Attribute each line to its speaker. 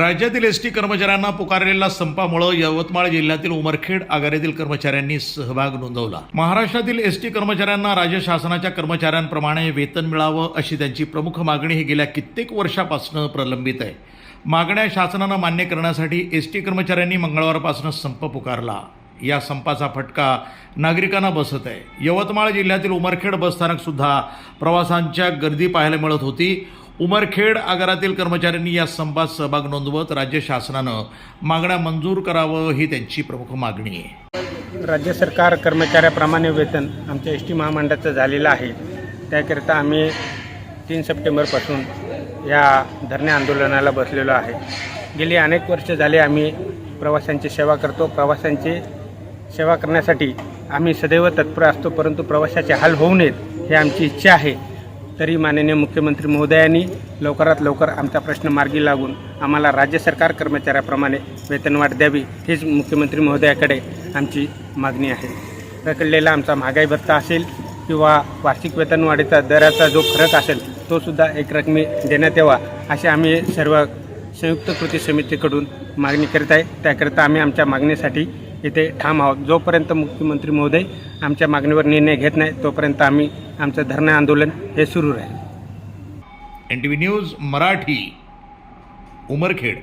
Speaker 1: राज्यातील S T कर्मचाऱ्यांना पुकारलेल्या संपामुळे यवतमाळ जिल्ह्यातील उमरखेड आगारातील कर्मचाऱ्यांनी सहभाग नोंदवला. महाराष्ट्रातील एस टी कर्मचाऱ्यांना राज्य शासनाच्या कर्मचाऱ्यांप्रमाणे वेतन मिळावं अशी त्यांची प्रमुख मागणी ही गेल्या कित्येक वर्षापासून प्रलंबित आहे. मागण्या शासनानं मान्य करण्यासाठी एस टी कर्मचाऱ्यांनी मंगळवारपासून संप पुकारला. या संपाचा फटका नागरिकांना बसत आहे. यवतमाळ जिल्ह्यातील उमरखेड बसस्थानकसुद्धा प्रवासांच्या प्रवाशांच्या गर्दी पाहायला मिळत होती. उमरखेड आगारातील कर्मचाऱ्यांनी या संपात सहभाग नोंदवत राज्य शासनानं मागण्या मंजूर करावं ही त्यांची प्रमुख मागणी आहे.
Speaker 2: राज्य सरकार कर्मचाऱ्याप्रमाणे वेतन आमच्या एस टी महामंडळाचं झालेलं आहे. त्याकरिता आम्ही तीन सप्टेंबरपासून या धरणे आंदोलनाला बसलेलो आहे. गेली अनेक वर्ष झाले आम्ही प्रवाशांची सेवा करतो. प्रवाशांची सेवा करण्यासाठी आम्ही सदैव तत्पर असतो परंतु प्रवाशाचे हाल होऊ नयेत ही आमची इच्छा आहे. तरी माननीय मुख्यमंत्री महोदयांनी लवकरात लवकर आमचा प्रश्न मार्गी लागून आम्हाला राज्य सरकार कर्मचाऱ्याप्रमाणे वेतनवाढ द्यावी हीच मुख्यमंत्री महोदयाकडे आमची मागणी आहे. रखडलेला आमचा महागाई भत्ता असेल किंवा वार्षिक वेतनवाढीचा दराचा जो फरक असेल तोसुद्धा एक रकमी देण्यात यावा असे आम्ही सर्व संयुक्त कृती समितीकडून मागणी करीत आहे. त्याकरिता आम्ही आमच्या मागणीसाठी इथे ठाम आहोत. जोपर्यंत मुख्यमंत्री महोदय आमच्या मागणीवर निर्णय घेत नाही तोपर्यंत आम्ही आमचं धरणं आंदोलन हे सुरू राहील.
Speaker 1: N T V news Marathi Umarkhed.